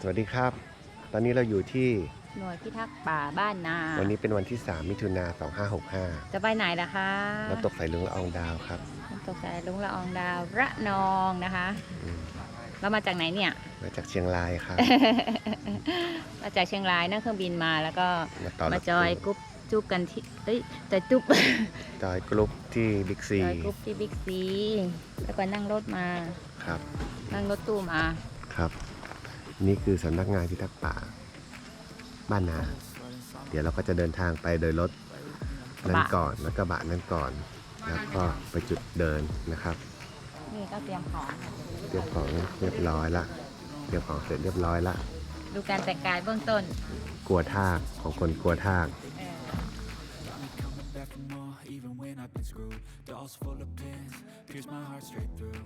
สวัสดีครับ ตอนนี้เราอยู่ที่หน่วยพิทักษ์ป่าบ้านนาวันนี้เป็นวันที่ 3 มิถุนา2565จะไปไหนล่ะคะน้ำตกสายลุงละอองดาวครับน้ำตกสายลุงละอองดาวระนองนะคะ อืมเรามาจากไหนเนี่ย มาจากเชียงรายครับมาจากเชียงรายนั่งเครื่องบินมาแล้วก็มาต่อรมาถจอยกรุ๊ปจุ๊บกันที่เอ้ยจอยจุ๊บจอยกรุ๊ปที่บิ๊กซีจอยกรุ๊ปที่บิ๊กซีแล้วก็นั่งรถมา ครับ นั่งรถตู้มาครับ นี่คือสำนักงานพิทักษ์ป่า บ้านนา เดี๋ยวเราก็จะเดินทางไปโดยรถนั้นก่อนแล้วกระบะนั้นก่อน แล้วก็ไปจุดเดินนะครับ นี่ก็เตรียมของเตรียมของเรียบร้อยละเตรียมของเสร็จเรียบร้อยละดูการแต่งกายเบื้องต้น กลัวทากของคนกลัวทากเออ coming back for more, even when I've been screwed. Dolls full of pins, pierce my heart straight through.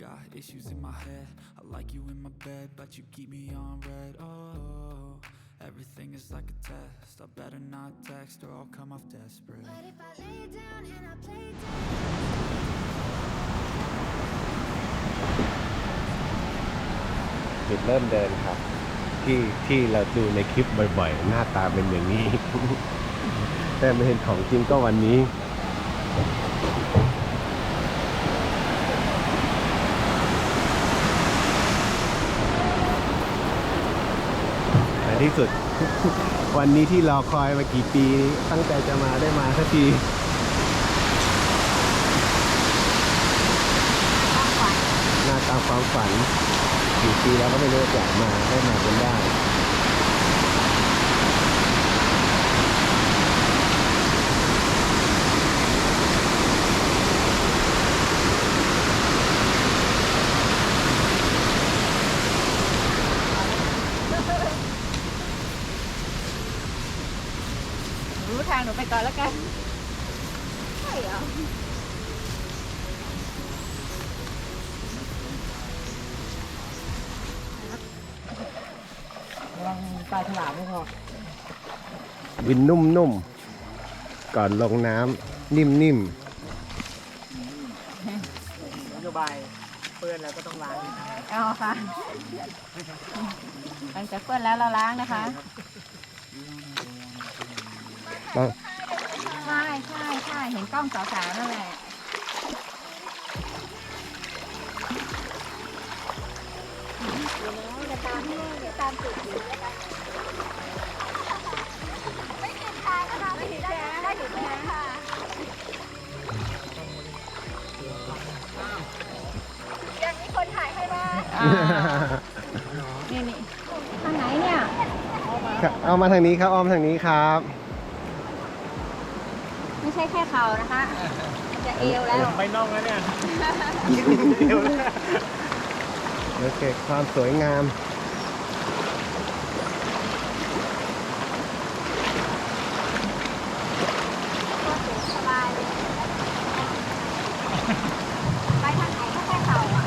I got issues in my head. I like you in my bed, but you keep me on red. Oh, everything is like a test. I better not text or I'll come off desperate. But if I lay down and I play dead. จุดเริ่มเดินครับ ที่ที่เราดูในคลิปบ่อยๆ หน้าตาเป็นอย่างนี้ แต่ไม่เห็นของจริงก็วันนี้ ที่สุด วันนี้ที่รอคอยมากี่ปี ตั้งใจจะมาได้มาสักทีหน้าตามความฝันกี่ปีแล้วก็ไม่รู้อยากมาได้มาจนได้างหนูไปก่อนแล้วกันใช่เหรอระวังปลาฉลามไม่พอวินนุ่มๆก่อนลงน้ำนิ่มนโยบายเปื้อนแล้วก็ต้องล้างเอาค่ะหลังจากเปื้อนแล้วเราล้างนะคะ ๆต้องใช่ใช่ใช่เห็นกล้องสาวๆนั่นแหละอย่าตามให้อย่าตามติดอยู่นะคะไม่ติดทางนะคะไม่ติดแรงได้อยู่แรงค่ะยังมีคนถ่ายให้บ้างอ่านี่นี่ทางไหนเนี่ย เอามาทางนี้ครับเอามาทางนี้ครับไม่ใช่แค่เขานะคะมันจะเอวแล้วไปน่องแล้วเนี่ยโอเคความสวยงามสบายเลยไปทางไหนก็แค่เขาอะ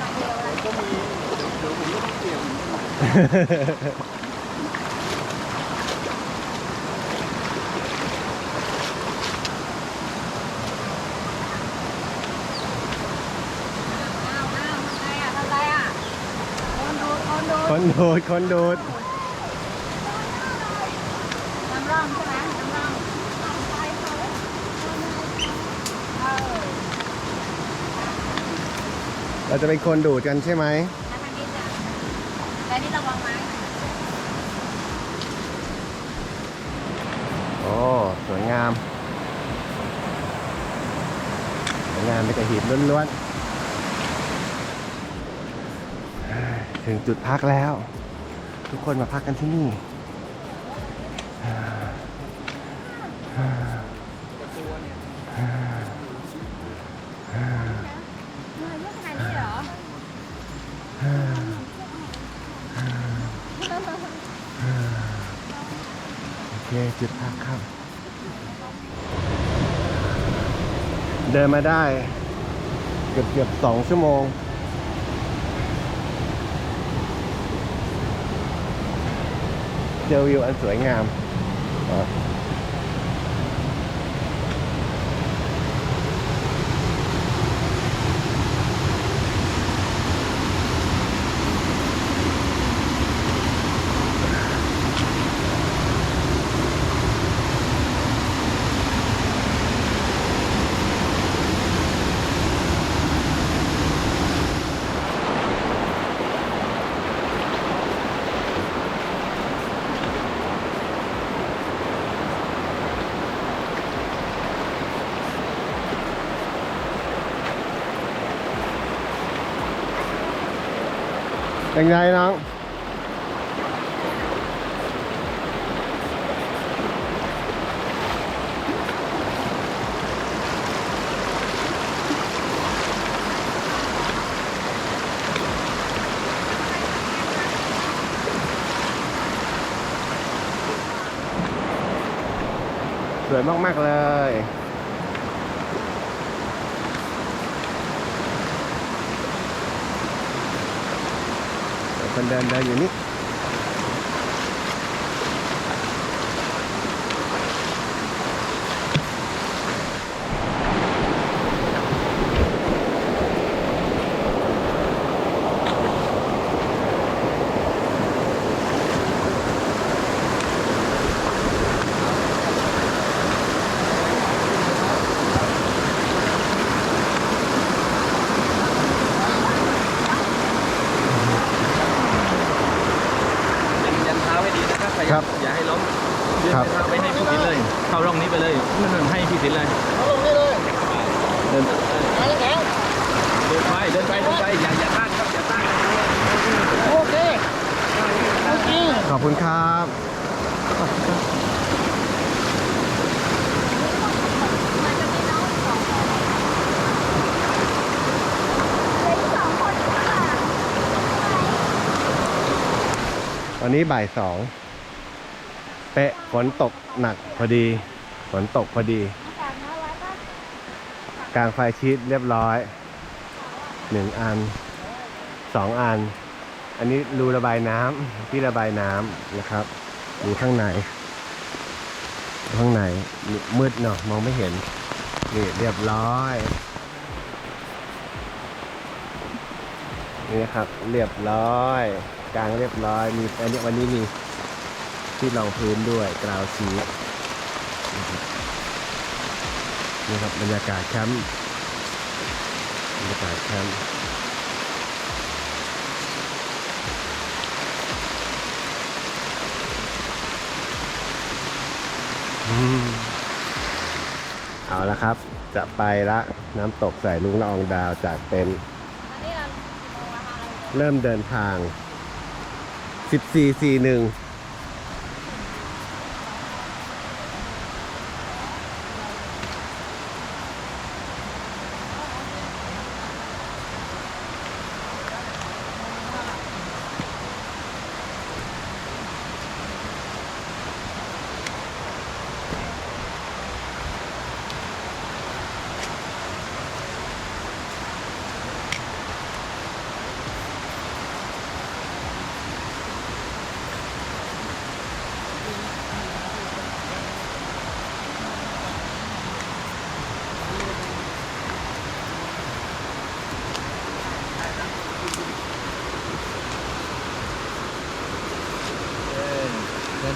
มาเดียวแล้วอ้าวอ้าวทำไงอะทำไรอะโอนดูโอน ดูคนโดดคนโดดน้ำร่องใช่ไหมน้ำร่องเออเราจะเป็นคนดูดกันใช่ไหมแล้วทางนี้จะแต่นี่ระวังไหมโอ้สวยงามสวยงามไปกับหินล้วนๆ ถึงจุดพักแล้ว ทุกคนมาพักกันที่นี่เหนื่อยเยอะขนาดนี้เหรอโอเค จุดพักครับ เดินมาได้ เกือบเกือบสองชั่วโมง เจอวิวอัน สวยงามอะ เป็นไงน้องสวยมากๆเลยคนเดินเดินอยู่นี่ยันเท้าให้ดีนะ ครับพยายามอย่าให้ล้มยืนครับ เท้าไปให้พี่สินเลย เข้าร่องนี้ไปเลยนั่นๆให้พี่สินเลยเดินเดินไปเดินไปเดินไปอย่าอย่าต้านครับอย่าต้านขอบคุณครับตอนนี้บ่ายสอง เป๊ะฝนตกหนักพอดี ฝนตกพอดี กลางไฟชีตเรียบร้อยหนึ่งอันสองอัน อันนี้รูระบายน้ำที่ระบายน้ำนะครับอยู่ข้างใน ข้างในมืดเนาะมองไม่เห็น นี่เรียบร้อย นี่นะครับเรียบร้อย กลางเรียบร้อยมีอันนี้วันนี้มี ที่รองพื้นด้วยกราวชีสนี่ครับบรรยากาศแคมป์บรรยากาศแคมป์อืมเอาละครับ จะไปละน้ำตกใส่ลุงละอองดาวจากเป็นอันนี้เรากี่โมงแล้วคะเราเริ่มเดินทาง 1441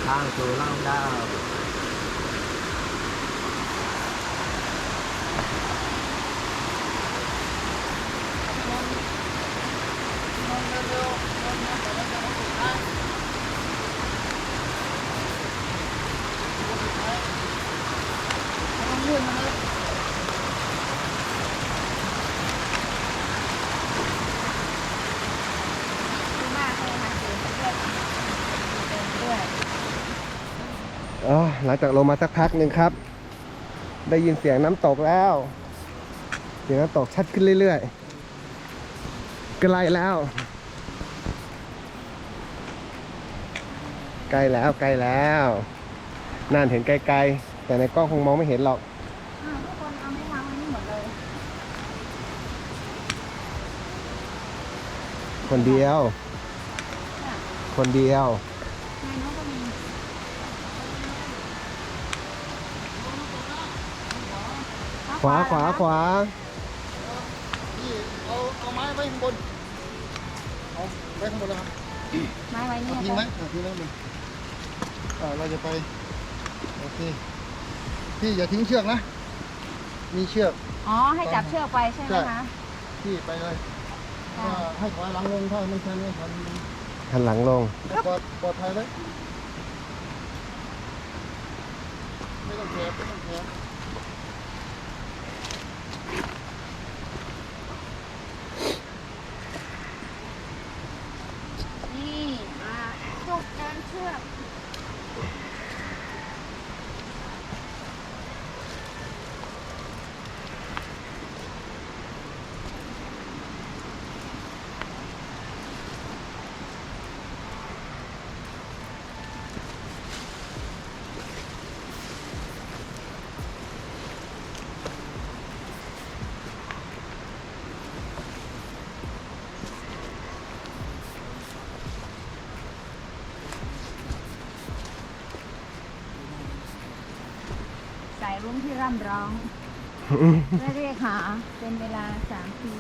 เดินทางสู่ล่องดาว ดีมากเลยค่ะคือเพื่อนเดินด้วย อ๋อ หลังจากลงมาสักพักหนึ่งครับ ได้ยินเสียงน้ำตกแล้ว เสียงน้ำตกชัดขึ้นเรื่อยๆใกล้แล้ว ใกล้แล้วใกล้แล้วนั่นเห็นไกลๆ แต่ในกล้องคงมองไม่เห็นหรอกอ้าวทุกคนเอาไม่วางไว้นี่หมดเลย คนเดียว คนเดียวในนู้นก็มี ขวาขวาขวาเอาเอาไม้ไว้ข้างบนเอาไว้ข้างบนแล้วครับไม้ไว้เนี่ยทิ้งไหมอะทิ้งไว้ข้างบนอ่าเราจะไปโอเคพี่อย่าทิ้งเชือกนะ มีเชือก อ๋อให้จับเชือกไปใช่ไหมคะพี่ไปเลยถ้าให้ถอยหลังลงถ้าไม่ชันไม่ชันหันหลังลงให้ปลอดปลอดภัยเลยไม่ต้องแคบไม่ต้องแคบ ชื รุ้งที่ร่ำร้องและเรียกหาเป็นเวลาสามปี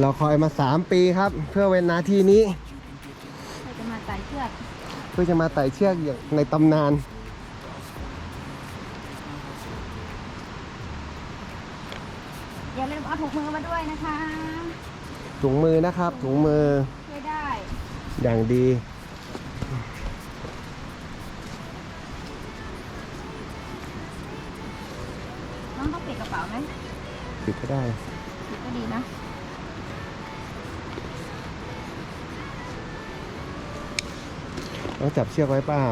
เราคอยมา3ปีครับ เพื่อเว้นนาทีนี้ เพื่อจะมาไต่เชือกเพื่อจะมาไต่เชือกอย่างในตำนาน อย่าลืมเอาถุงมือมาด้วยนะคะถุงมือนะครับถุงมือช่วยได้ อย่างดี ปิดก็ได้ปิดก็ดีนะต้องจับเชือกไว้เปล่า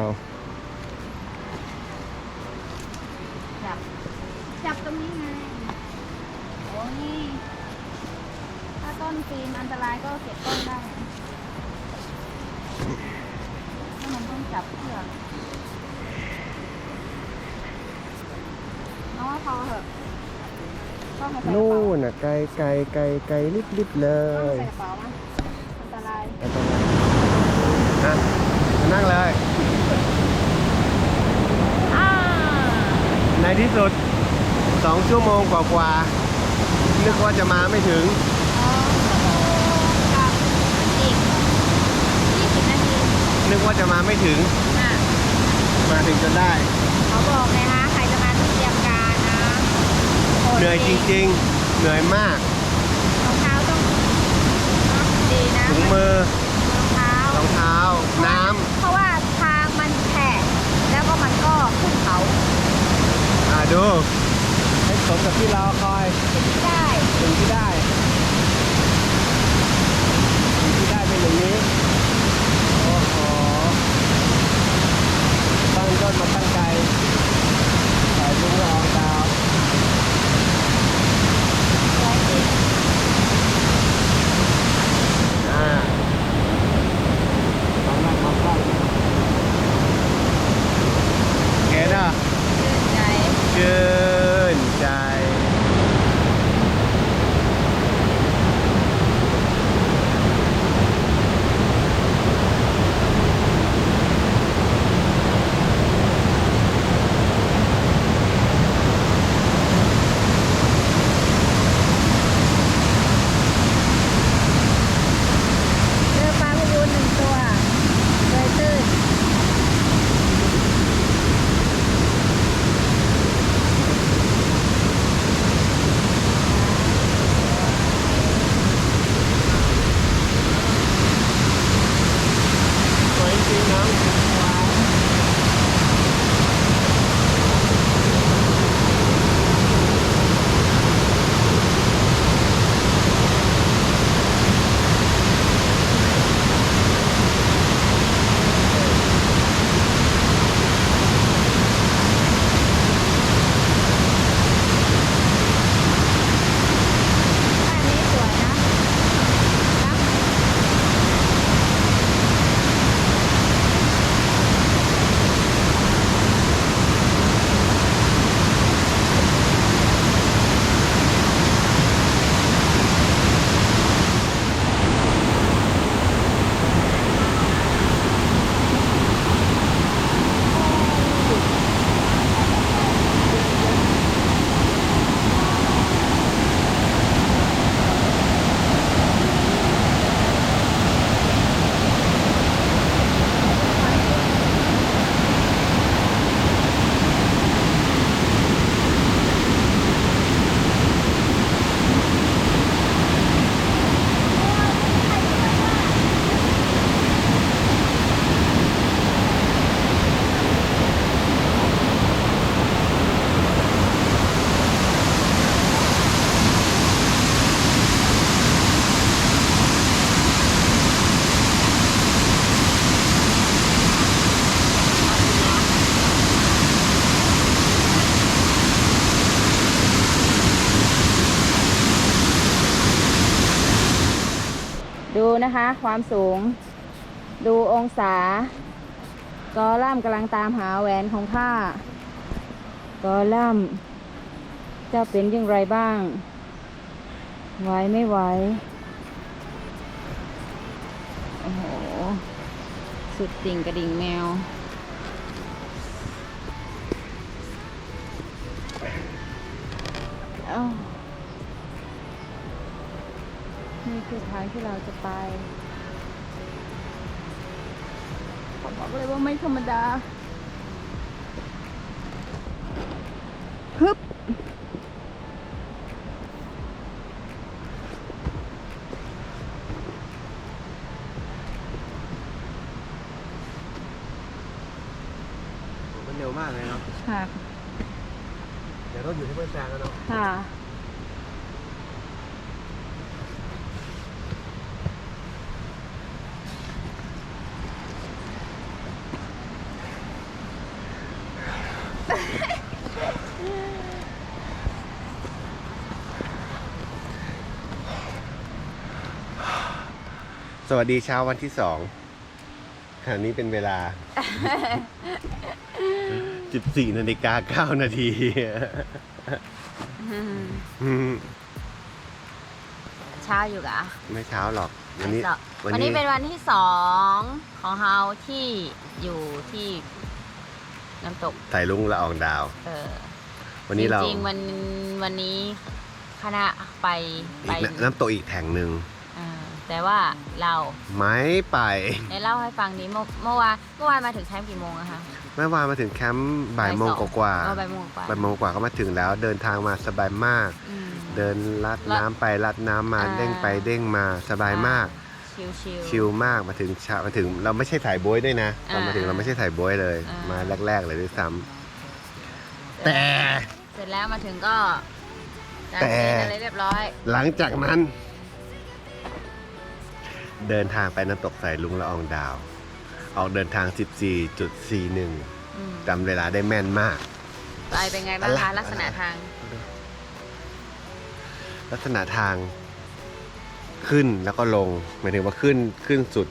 จับ จับตรงนี้ไงโอ้นี่ถ้าต้นปีนอันตรายก็เก็บต้นได้ถ้ามันต้องจับเชือกน้องว่าพอเหอะ ต้องมาใส่กระนู่เป๋านน่ะไกลไกลไกลไกลลิบลิบเลต้องยใส่กระเป๋ามั้ยอันตรายเอาตรงนั้นนะมานั่งเลย อ่าในที่สุด2ชั่วโมงกว่าๆนึกว่าจะมาไม่ถึงอ๋อกับอีกยี่สิบนาทีนึกว่าจะมาไม่ถึง อะมาถึงจนได้ เขาบอกไงฮะใครจะมาต้องเตรียมการนะโเหนื่อยจริง ๆ เหนื่อยมากๆรองเท้าต้องดีนะถุงมือรองเท้ารองเท้า น้เพราะว่าทางมันแฉะแล้วก็มันก็ขึ้นเขาำอ่าดูให้สมกับที่เราคอยได้สิ่งที่ได้สิ่งที่ได้เป็นอย่างนี้โอ้โหตั้งต้นมาตั้งใจใส่ลุงละออง นะคะ ความสูง ดูองศากอลัมกำลังตามหาแหวนของข้ากอลัมจะเป็นอย่างไรบ้าง ไหวไม่ไหวโอ้โห สุดติ่งกระดิ่งแมวเคือทางที่เราจะไปขอบอกเลยว่าไม่ธรรมดาฮึบมันเร็วมากเลยเนาะค่ะ เดี๋ยวต้องอยู่ที่เพื่อนแซงแล้วเนาะค่ะ สวัสดีเช้าวันที่สองขณะนี้เป็นเวลา 14นาฬิกา9นาทีอืมเช้าอยู่กะไม่เช้าหรอก วันนี้ วันนี้เป็นวันที่สองของเฮาที่อยู่ที่น้ำตกไต่ลุงละอองดาว เออ วันนี้เราจริงๆวันวันนี้คณะไปไปอีกน้ำตกอีกแห่งหนึ่งเออ แต่ว่าเราไม่ไปในเล่าให้ฟังนี้เมื่อเมื่อวานเมื่อวานมาถึงแคมป์กี่โมงอะคะแม่วานมาถึงแคมป์บ่ายโมงสอกว่าเออบ่ายโมงกว่าๆบ่ายโมงกว่าก็มาถึงแล้ว เดินทางมาสบายมากอืมเดินลัดลัดน้ำไปลัดน้ำมาอ่าเด้งไปเด้งมาสบายมากชิวชิวชิลมากมาถึงเช้ามาถึงเราไม่ใช่ถ่ายโบยด้วยนะตอนมาถึงอ่าเราไม่ใช่ถ่ายโบยเลยอ่ามมาแรก ๆ เลยด้วยซ้ำแต่เสร็จแล้วมาถึงก็จานแต่เต้นอะไรเรียบร้อย หลังจากนั้น เดินทางไปน้ำตกสายลุงละอองดาว ออกเดินทาง 14.41อืมจำเวลาได้แม่นมากไปเป็นไงบ้างอะไรคะ ลักษณะทาง ลักษณะทางขึ้นแล้วก็ลงหมายถึงว่าขึ้นขึ้นสุด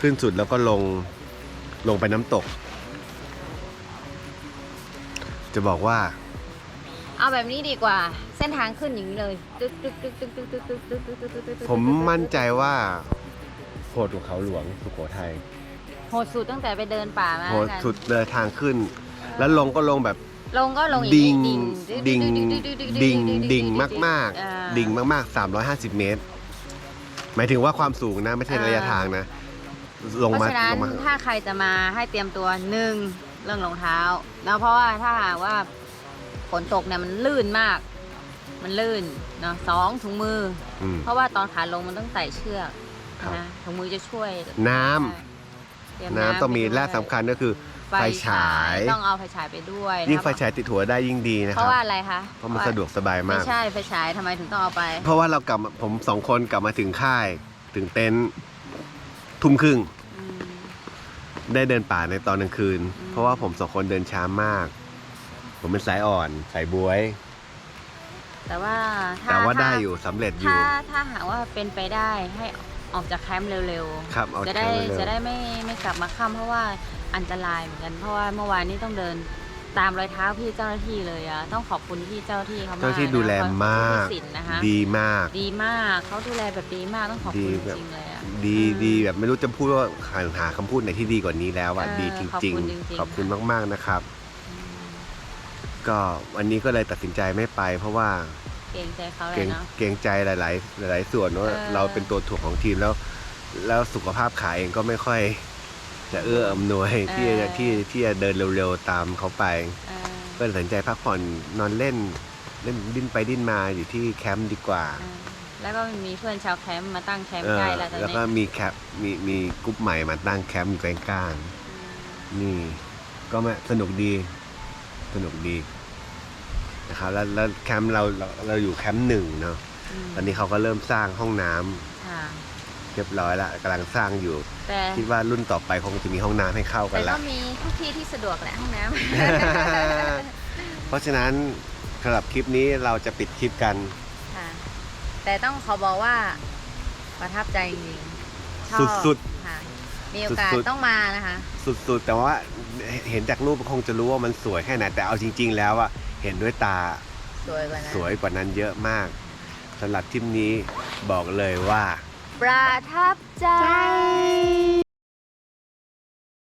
ขึ้นสุดแล้วก็ลงลงไปน้ำตก จะบอกว่า เอาแบบนี้ดีกว่า เส้นทางขึ้นอย่างนี้เลยตึ๊กตึ๊กตึ๊กตึ๊กตึ๊กตึ๊กตึ๊กตึ๊กตึ๊กตึ๊กตึ๊กตึ๊กตึ๊กผมมั่นใจว่าโหดกว่าเขาหลวงสุโขทัยโหดสุดตั้งแต่ไปเดินป่ามาโหดกันสุดเดินทางขึ้น แล้วลงก็ลงแบบ ลงก็ลงอย่างดิ่งนี้ดิ่งดิ่งดิ่งมากอ่ๆ ดิ่งมาก ๆ 350 เมตร หมายถึงว่าความสูงนะ ไม่ใช่ระยะทางนะ ลงเพมาราะฉะนั้นลงมา ถ้าใครจะมาให้เตรียมตัวหนึ่งเรื่องรองเท้าเนาะเพราะว่าถ้าหากว่า ฝนตกเนี่ยมันลื่นมาก มันลื่นเนาะสองถุงมือ อืม เพราะว่าตอนขาลงมันต้องไต่เชือกครับ นะถุงมือจะช่วยน้ำเตรียน้ำต้องมีไปด้วยและสำคัญก็คือไฟฉาย ต้องเอาไฟฉายไปด้วยยิ่งนะไฟฉายติดหัวได้ยิ่งดีนะเพครัราะบ ว่าอะไรคะเพราะมันสะดวกสบายไม่มาก ใช่ไฟฉายทำไมถึงต้องเอาไป เพราะว่าเรากลับมาผมสองคนกลับมาถึงค่ายถึงเต็นท์ทุ่มครึ่งอืมได้เดินป่าในตอนกลางคืนอืมเพราะว่าผมสองคนเดินช้ามาก ผมเป็นสายอ่อนสายบวย แต่ว่าถ้าแต่ว่าถ้ได้อยู่สำเร็จอยู่ ถ้าถ้าหากว่าเป็นไปได้ให้ออกจากแคมป์เร็วครับเอาๆจะได้แค่นั้นเลยจะได้ไม่ไม่กลับมาค่ำเพราะว่าอันตรายเหมือนกัน เพราะว่าเมื่อวานนี้ต้องเดินตามรอยเท้าพี่เจ้าหน้าที่เลยอะต้องขอบคุณพี่เจ้าหน้าที่เขามากเจ้าหน้าที่ดูแลนะมากพี่สินนะคะดีมาก ดีมากเขาดูแลแบบดีมากต้องขอบคุณดีจแบบ ริงๆเลยอะ ดีอืมดีแบบไม่รู้จะพูดว่าหาหาคำพูดไหนที่ดีกว่านี้แล้วอะเออดีจขอบริงคุณจริงๆ ๆ ขอบคุณมากๆนะครับอืม ก็วันนี้ก็เลยตัดสินใจไม่ไป เพราะว่าเกรงใจเขาเลเกรยงเนาะ เกรงใจหลาย ๆ หลาย ๆ ส่วนว่าเออ เราเป็นตัวถ่วงของทีมแล้ว แล้วสุขภาพขาเองก็ไม่ค่อย จะเอื้ออำนวยที่จะที่ที่จะเดินเร็ว ๆ ตามเขาไป เออก็เลยตัดสินใจพักผ่อนนอนเล่นเล่นดิ้นไปดิ้นมาอยู่ที่แคมป์ดีกว่า เออแล้วก็มีเพื่อนชาวแคมป์มาตั้งแคมป์เออใกล้แล้วตอนแล้วนี้ก็มีแคปมีมีกรุ๊ปใหม่มาตั้งแคมป์อยู่กลางๆนี่ ก็มาสนุกดี สนุกดี นะครับแล้วแล้วแคมป์เราเราเราอยู่แคมป์หนึ่งเนาะมตอนนี้เขาก็เริ่มสร้างห้องน้ำค่ะเรียบร้อยละกำลังสร้างอยู่ แต่คิดว่ารุ่นต่อไปคงจะมีห้องน้ำให้เข้ากัแต่นก็ละ มีทุกที่ที่สะดวกแหละห้องน้เพราะฉะนั้นสำหรับคลิปนี้เราจะปิดคลิปกันำค่ะ แต่ต้องขอบอกว่าประทับใจจริงๆชอบสุด ค่ะมีโอกาสสุดๆ ต้องมานะคะสุดๆ แต่ว่าเห็นจากรูปคงจะรู้ว่ามันสวยแค่ไหนแต่เอาจริง ๆ แล้วอะ เห็นด้วยตาสวยกว่านั้นสวยกว่านั้นเยอะมากสำหรับทริปนี้บอกเลยว่า ประทับใจ